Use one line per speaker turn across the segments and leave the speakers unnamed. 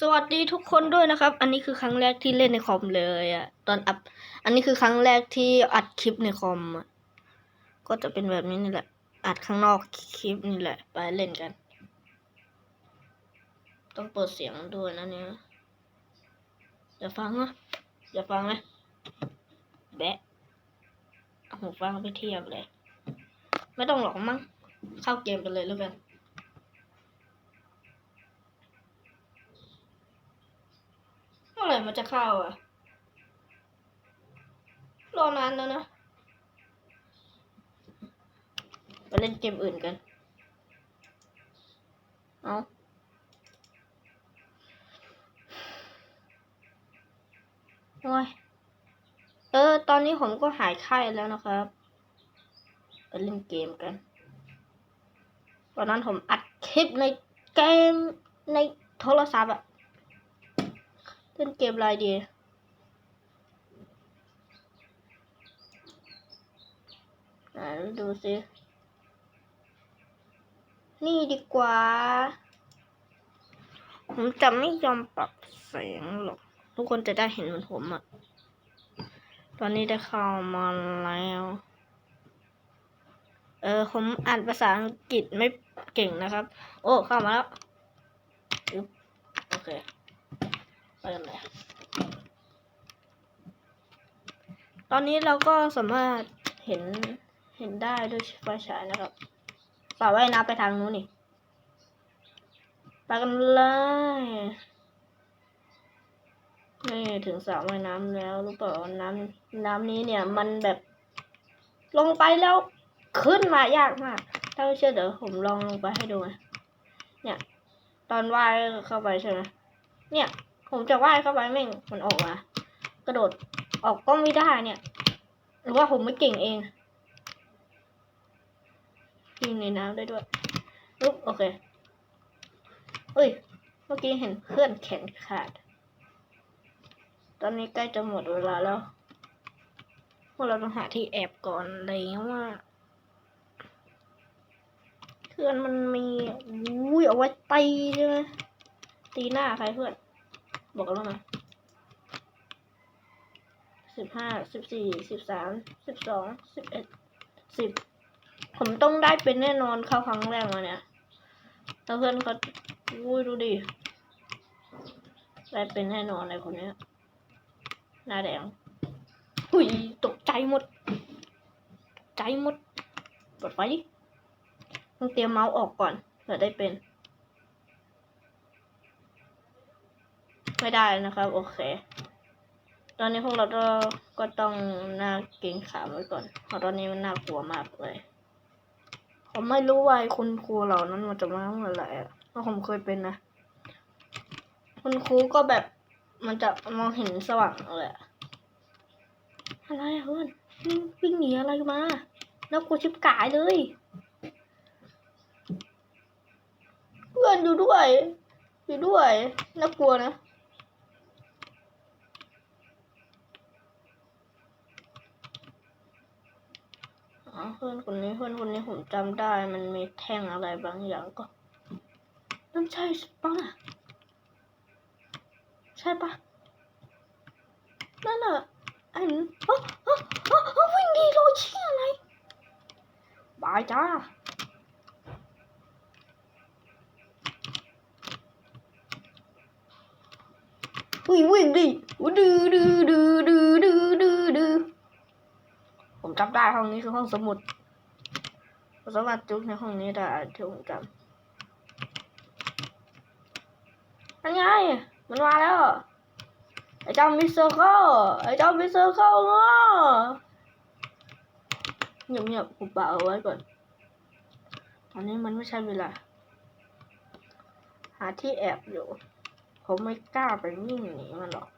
สวัสดีทุกคนด้วยนะครับ อันนี้คือครั้งแรกที่เล่นในคอมเลยอะตอนอัพ อันนี้คือครั้งแรกที่อัดคลิปในคอมก็จะเป็นแบบนี้นี่แหละ อัดข้างนอกคลิปนี่แหละ ไปเล่นกัน ต้องเปิดเสียงด้วยนะเนี่ยอย่าฟังนะอย่าฟังนะแบะเอาหูฟังไปเทียบเลย ไม่ต้องหรอกมั้งเข้าเกมไปเลยแล้วกัน เ่มันจะเข้าอะ รอนานแล้วนะไปเล่นเกมอื่นกัน เอาโอ้ย เออ ตอนนี้ผมก็หายไข้แล้วนะครับไปเล่นเกมกัน ตอนนั้นผมอัดคลิปในเกมในโทรศัพท์อะ เล่นเกมอะไรดีอ่าดูสินี่ดีกว่า ผมจะไม่ยอมปรับแสงหรอก ทุกคนจะได้เห็นเหมือนผมอะตอนนี้ได้เข้ามาแล้ว เออ ผมอ่านภาษาอังกฤษไม่เก่งนะครับ โอ้ เข้ามาแล้ว โอเค ไปกันเลยตอนนี้เราก็สามารถเห็นเห็นได้ด้วยไฟฉายนะครับฝ่าว่าน้ำไปทางนู้นนี่ไปกันเลยนี่ถึงสระว่ายน้ำแล้วรู้เปล่าน้ำน้ำนี้เนี่ยมันแบบลงไปแล้วขึ้นมายากมาก ถ้าไม่เชื่อเดี๋ยวผมลองลงไปให้ดูนะเนี่ย ตอนว่ายเข้าไปใช่ไหมเนี่ย ผมจะว่ายเข้าไปแม่งมันออกมากระโดดออกก็ไม่ได้เนี่ย หรือว่าผมไม่เก่งเองยิงในน้ำได้ด้วยปุ๊บโอเคเอ้ย เมื่อกี้เห็นเพื่อนแขนขาด ตอนนี้ใกล้จะหมดเวลาแล้วพวกเราต้องหาที่แอบก่อนอะไรเงี้ยว่าเพื่อนมันมีอุ้ยเอาไว้ตีใช่ไหมตีหน้าใครเพื่อน บอกกันว่ามาสิบห้าสิบสี่สิบสามสิบสองสิบเอ็ดสิบผมต้องได้เป็นแน่นอนเข้าครั้งแรกมาเนี่ยแล้วเพื่อนเขาอุ้ยดูดิได้เป็นแน่นอนเลยคนนี้หน้าแดงอุ้ยตกใจหมดใจหมดเปิดไฟต้องเตรียมเมาส์ออกก่อนเผื่อได้เป็น ไม่ได้นะครับ โอเค ตอนนี้พวกเราก็ก็ต้องหน้าเกรงขามไว้ก่อนเพราะตอนนี้มันน่ากลัวมากเลยผมไม่รู้ว่าไอคุณครูเหล่านั้นมันจะมาเมื่อไหร่อะเพราะผมเคยเป็นนะ คุณครูก็แบบมันจะมองเห็นสว่างเลย อะอะไรอะเพื่อนวิ่งวิ่งหนีอะไรมาน่ากลัวชิบกายเลยเพื่อนอยู่ด้วย อยู่ด้วยน่ากลัวนะ อ๋อเพื่อนคนนี้เพื่อนคนนี้ผมจำได้มันมีแท่งอะไรบางอย่างก็นั่นใช่ปะใช่ปะนั่นอะไอ้นเอ้อเอ้อเอ้อเอ้วิ่งดีโรยชี่อะไรบายจ้าวิ่งวิ่งดิดื้อดื้อดื้อดื้อดื้อดื้อดื้อ ผมจำได้ห้องนี้คือห้องสมุดผมสามารถจุกในห้องนี้ได้ที่ผมจำนั่นไง มันมาแล้ว ไอ้เจ้ามิสเตอร์เข้าไอ้เจ้ามิสเตอร์เข้าเนาะเงียบเงียบๆผมเบาเอาไว้ก่อน ตอนนี้มันไม่ใช่เวลา หาที่แอบอยู่ ผมไม่กล้าไปวิ่งหนีมันหรอก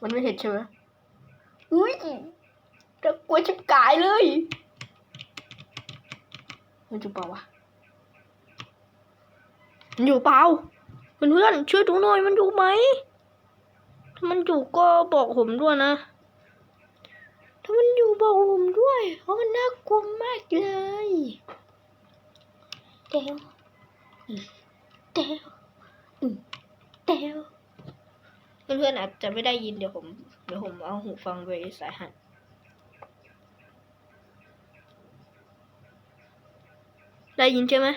มันไม่เห็นใช่ไหม อุ้ยจะกลัวชิบกายเลยมันอยู่เปล่าวะมันอยู่เปล่าเพื่อนๆช่วยดูหน่อยมันอยู่ไหมถ้ามันอยู่ก็บอกผมด้วยนะ ถ้ามันอยู่บอกผมด้วย เพราะมันน่ากลัวมากเลยเดวเดวเดวเพื่อนๆอาจจะไม่ได้ยินเดี๋ยวผม ดี๋ยวผมเอาหูฟังไปส่ให้ได้ยินใช่ไหม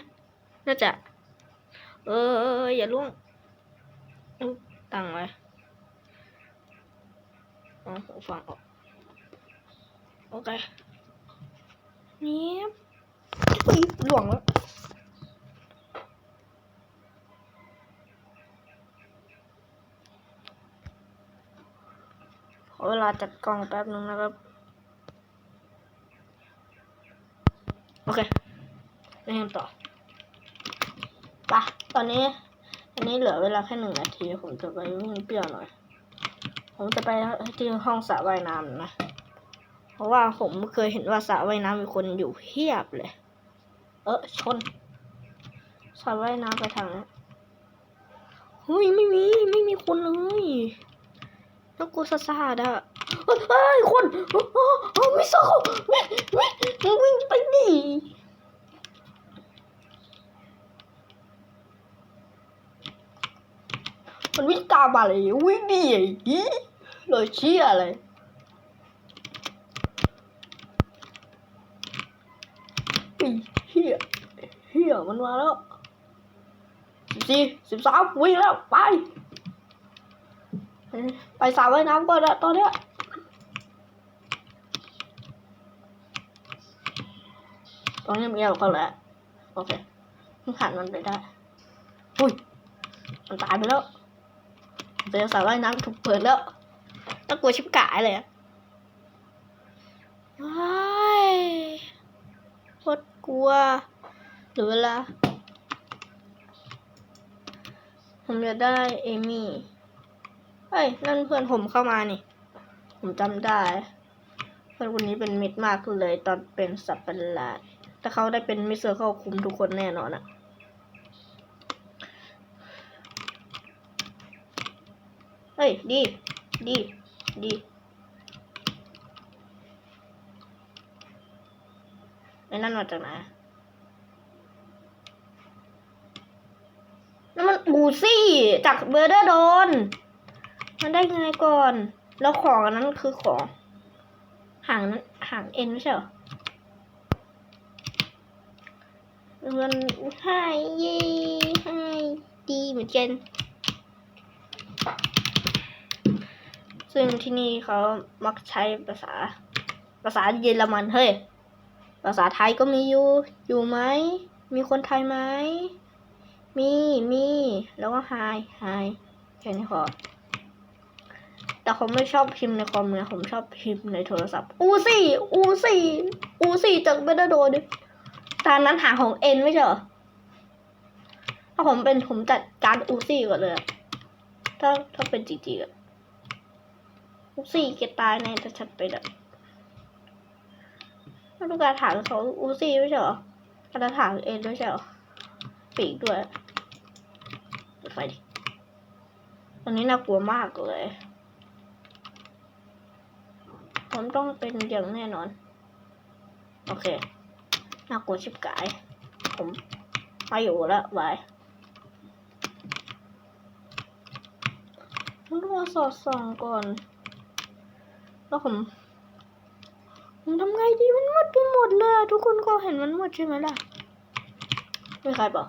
น่าจะ เอออย่าล่วงตั้งไว้เอาหูฟังออก โอเคเนี้ยอุ๊ยหลวงแล้ว เวลาจัดกล้องแป๊บนึงนะครับ โอเคเริ่มต่อไปะตอนนี้ อันนี้เหลือเวลาแค่หนึ่งนาที ผมจะไปวิ่งเปรี้ยวหน่อย ผมจะไปที่ห้องสระว่ายน้ำนะ เพราะว่าผมเคยเห็นว่าสระว่ายน้ำมีคนอยู่เพียบเลย เออชนสระว่ายน้ำไปทางนั้เฮ้ยไม่มี ไม่มีคนเลย แล้วกูซาซาดอะเฮ้ยคนโอ้โอ้โอ้ไม่สู้ไม่งวิ่งไปดิมันวิ่งตามมาเลยวิ่งดิไอ้ยี่เลยเชี่ยเลยไอ้เฮียเฮียมันมาแล้วสิบสี่สิบสามวิ่งแล้วไป ไปสระว่ายน้ำก่อนอะตอนเนี้ยตอนนี้มีอะไรก็แล้วโอเคผ่านมันไปได้อุ้ยมันตายไปแล้วเจอสระว่ายน้ำถูกเปิดแล้วต้องกลัวชิบกายเลยอะว้ายโคตรกลัวหรือเวลาผมอยากได้เอมี่ เฮ้ย นั่นเพื่อนผมเข้ามานี่ ผมจำได้ เพื่อนคนนี้เป็นมิตรมากเลย ตอนเป็นสัตว์ประหลาดแต่เขาได้เป็นมิสเซอร์เข้าคุมทุกคนแน่นอนอะเฮ้ย ดี ดี ดีไอ้นั่นมาจากไหนนั่นมันอูซี่จากเบอร์เดอร์โดน มันได้ยังไงก่อน แล้วของอันนั้นคือของหางนั้นหางเอ็นไม่ใช่เหรอมันให้ยี่ให้ดีเหมือนกันซึ่งที่นี่เขามักใช้ภาษา ภาษาเยอรมันเฮ้ย ภาษาไทยก็มีอยู่ อยู่ไหม มีคนไทยไหม มี มี แล้วก็ hi hi แค่นี้พอ แต่ผมไม่ชอบพิมพ์ในคอมนะผมชอบพิมพ์ในโทรศัพท์ อูซี่อูซี่อูซี่จากเบดโดดิตอนนั้นหาของเอ็นไม่ใช่เหรอถ้าผมเป็นผมจัดการอูซี่ก่อนเลย ถ้าถ้าเป็นจริงๆอะอูซี่แกตายในถ้าชัดไปอะถ้าลูกการถามเขาอูซี่ไม่ใช่เหรออาถามเอ็นไม่ใช่เหรอปีกด้วยเปิดไฟดิตอนนี้น่ากลัวมากเลย ผมต้องเป็นอย่างแน่นอน โอเค น่ากลัวชิบกาย ผมไม่อยู่แล้วบายต้องมาสอดส่องก่อน แล้วผม ผมทำไงดีมันมืดไปหมดเลย ทุกคนก็เห็นมันมืดใช่ไหมล่ะ ไม่ใครเปล่า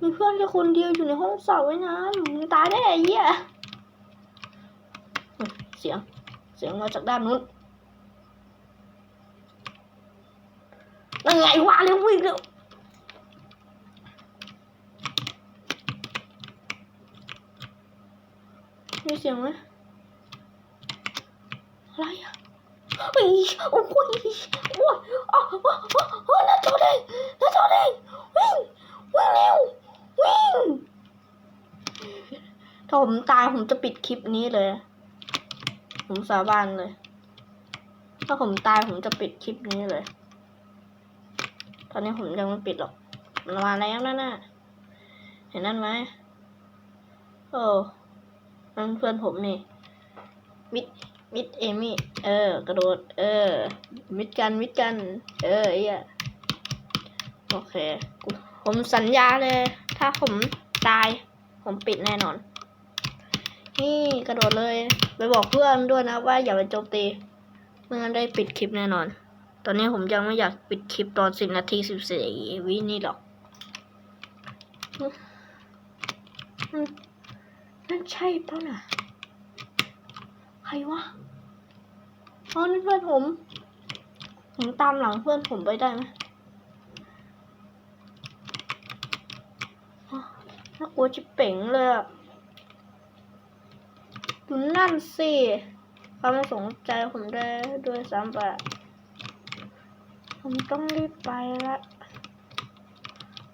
มีเพื่อนแค่คนเดียวอยู่ในห้องสระว่ายน้ำมึงตายได้ไอ้เหี้ย เสียง สียงมาจากด้านนู้นนั่นไงว่าเร็ววิ่งเร็วมีเสียงไหมอะไรอะเฮ้ยโอ้ยโอ้ยโอ้ยอ๋ออ๋ออ๋อน้าจอแดงน้าจอแดงวิ่งวิ่งเร็ววิ่งถ้าผมตายผมจะปิดคลิปนี้เลย ผมสาบานเลย ถ้าผมตายผมจะปิดคลิปนี้เลย ตอนนี้ผมยังไม่ปิดหรอก มันมาแล้วนั่นน่ะ เห็นนั่นไหมโอ้นั่นเพื่อนผมนี่ มิด มิดเอมี่ เออ กระโดด เออ มิดกัน มิดกัน เออไอ้เหี้ยโอเค ผมสัญญาเลย ถ้าผมตาย ผมปิดแน่นอน นี่กระโดดเลย ไปบอกเพื่อนด้วยนะว่าอย่าไปโจมตีไม่งั้นได้ปิดคลิปแน่นอน ตอนนี้ผมยังไม่อยากปิดคลิปตอนสิบนาทีสิบสี่วินี่หรอกนั่นใช่เปล่าน่ะ ใครวะอ๋อนี่เพื่อนผม ผมตามหลังเพื่อนผมไปได้ไหมน่ากลัวจิเป๋งเลยอะ ดูนั่นสิเขาไม่สนใจผมได้ด้วยซ้ำไปผมต้องรีบไปละ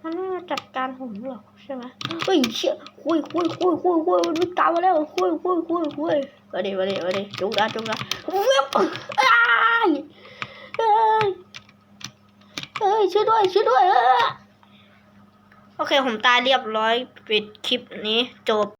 มันไม่มาจัดการผมหรอกใช่ไหมเฮ้ยเชี่ยคุยคุยคุยคุยคุยมันตามมาแล้วคุยคุยคุยคุยมาดิมาดิมาดิจุกดาจุกดาเว็บอ้ายเอ้ยเอ้ยช่วยด้วยช่วยด้วยเออโอเคผมตายเรียบร้อยปิดคลิปนี้จบ